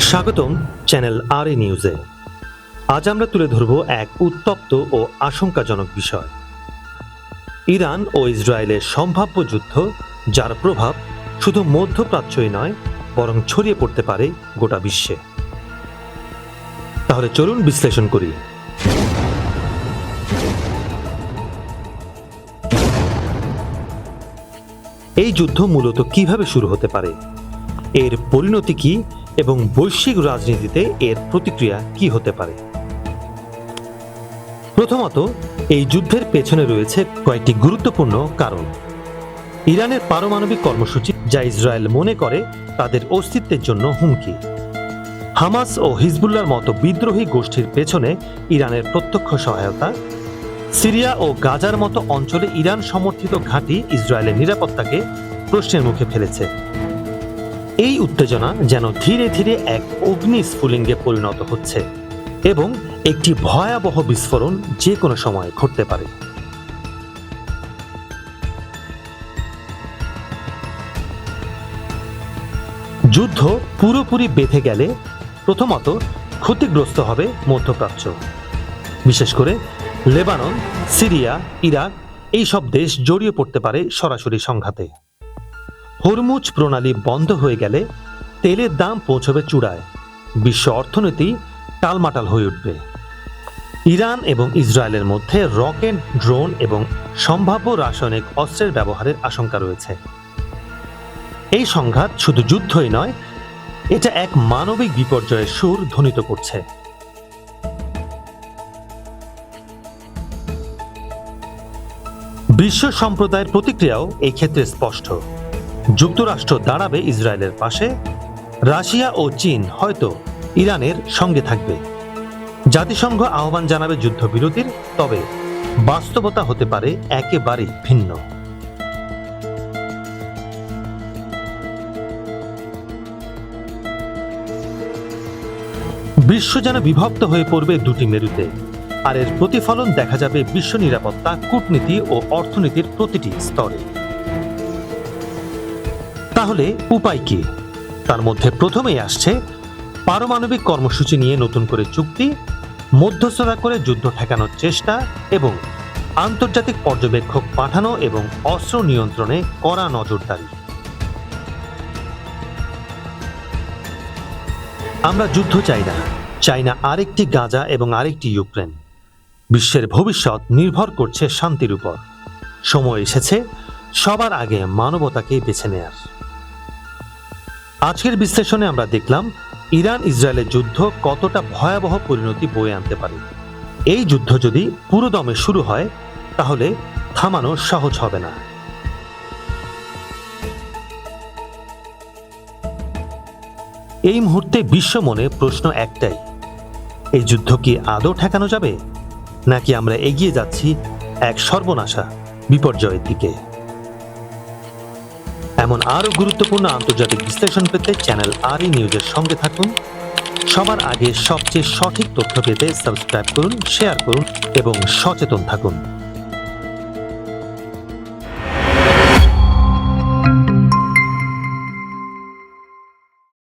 স্বাগতম চ্যানেল আর এ নিউজে। আজ আমরা তুলে ধরব এক উত্তপ্ত ও আশঙ্কাজনক বিষয়। ইরান ও ইসরায়েলের সম্ভাব্য যুদ্ধ, যার প্রভাব শুধু মধ্যপ্রাচ্যই নয়, বরং ছড়িয়ে পড়তে পারে গোটা বিশ্বে। তাহলে চলুন বিশ্লেষণ করি। এই যুদ্ধ মূলত কীভাবে শুরু হতে পারে? এর পরিণতি কি? এবং বৈশ্বিক রাজনীতিতে এর প্রতিক্রিয়া কি হতে পারে? প্রথমত, এই যুদ্ধের পেছনে রয়েছে কয়েকটি গুরুত্বপূর্ণ কারণ। ইরানের পারমাণবিক কর্মসূচি, যা ইসরায়েল মনে করে তাদের অস্তিত্বের জন্য হুমকি। হামাস ও হিজবুল্লার মতো বিদ্রোহী গোষ্ঠীর পেছনে ইরানের প্রত্যক্ষ সহায়তা। সিরিয়া ও গাজার মতো অঞ্চলে ইরান সমর্থিত ঘাঁটি ইসরায়েলের নিরাপত্তাকে প্রশ্নের মুখে ফেলেছে। এই উত্তেজনা যেন ধীরে ধীরে এক অগ্নি স্ফুলিঙ্গে পরিণত হচ্ছে এবং একটি ভয়াবহ বিস্ফোরণ যে কোনো সময় ঘটতে পারে। যুদ্ধ পুরোপুরি বেঁধে গেলে প্রথমত ক্ষতিগ্রস্ত হবে মধ্যপ্রাচ্য। বিশেষ করে লেবানন, সিরিয়া, ইরাক এই সব দেশ জড়িয়ে পড়তে পারে সরাসরি সংঘাতে। হরমুজ প্রণালী বন্ধ হয়ে গেলে তেলের দাম পৌঁছবে চূড়ায়। বিশ্ব অর্থনীতি টালমাটাল হয়ে উঠবে। ইরান এবং ইসরায়েলের মধ্যে রকেট, ড্রোন এবং সম্ভাব্য রাসায়নিক অস্ত্রের ব্যবহারের আশঙ্কা রয়েছে। এই সংঘাত শুধু যুদ্ধই নয়, এটা এক মানবিক বিপর্যয়ের সুর ধ্বনিত করছে। বিশ্ব সম্প্রদায়ের প্রতিক্রিয়াও এই ক্ষেত্রে স্পষ্ট। যুক্তরাষ্ট্র দাঁড়াবে ইসরায়েলের পাশে, রাশিয়া ও চীন হয়তো ইরানের সঙ্গে থাকবে। জাতিসংঘ আহ্বান জানাবে যুদ্ধবিরতির, তবে বাস্তবতা হতে পারে একেবারেই ভিন্ন। বিশ্ব যেন বিভক্ত হয়ে পড়বে দুটি মেরুতে, আর এর প্রতিফলন দেখা যাবে বিশ্ব নিরাপত্তা, কূটনীতি ও অর্থনীতির প্রতিটি স্তরে। তাহলে উপায় কি? তার মধ্যে প্রথমেই আসছে পারমাণবিক কর্মসূচি নিয়ে নতুন করে চুক্তি, মধ্যস্থতা করে যুদ্ধ ঠেকানোর চেষ্টা এবং আন্তর্জাতিক পর্যবেক্ষক পাঠানো এবং অস্ত্র নিয়ন্ত্রণে কড়া নজরদারি। আমরা যুদ্ধ চাই না। চাই না আরেকটি গাজা এবং আরেকটি ইউক্রেন। বিশ্বের ভবিষ্যৎ নির্ভর করছে শান্তির উপর। সময় এসেছে, সবার আগে মানবতাকে বেছে নেয়ার। আজকের বিশ্লেষণে আমরা দেখলাম ইরান ইসরায়েলের যুদ্ধ কতটা ভয়াবহ পরিণতি বয়ে আনতে পারে। এই যুদ্ধ যদি পুরোদমে শুরু হয়, তাহলে থামানো সহজ হবে না। এই মুহূর্তে বিশ্ব মনে প্রশ্ন একটাই, এই যুদ্ধ কি আদৌ ঠেকানো যাবে? নাকি আমরা এগিয়ে যাচ্ছি এক সর্বনাশা বিপর্যয়ের দিকে? এমন আরও গুরুত্বপূর্ণ আন্তর্জাতিক বিশ্লেষণ পেতে চ্যানেল আর নিউজের সঙ্গে থাকুন। সবার আগে সবচেয়ে সঠিক তথ্য পেতে সাবস্ক্রাইব করুন, শেয়ার করুন এবং সচেতন থাকুন।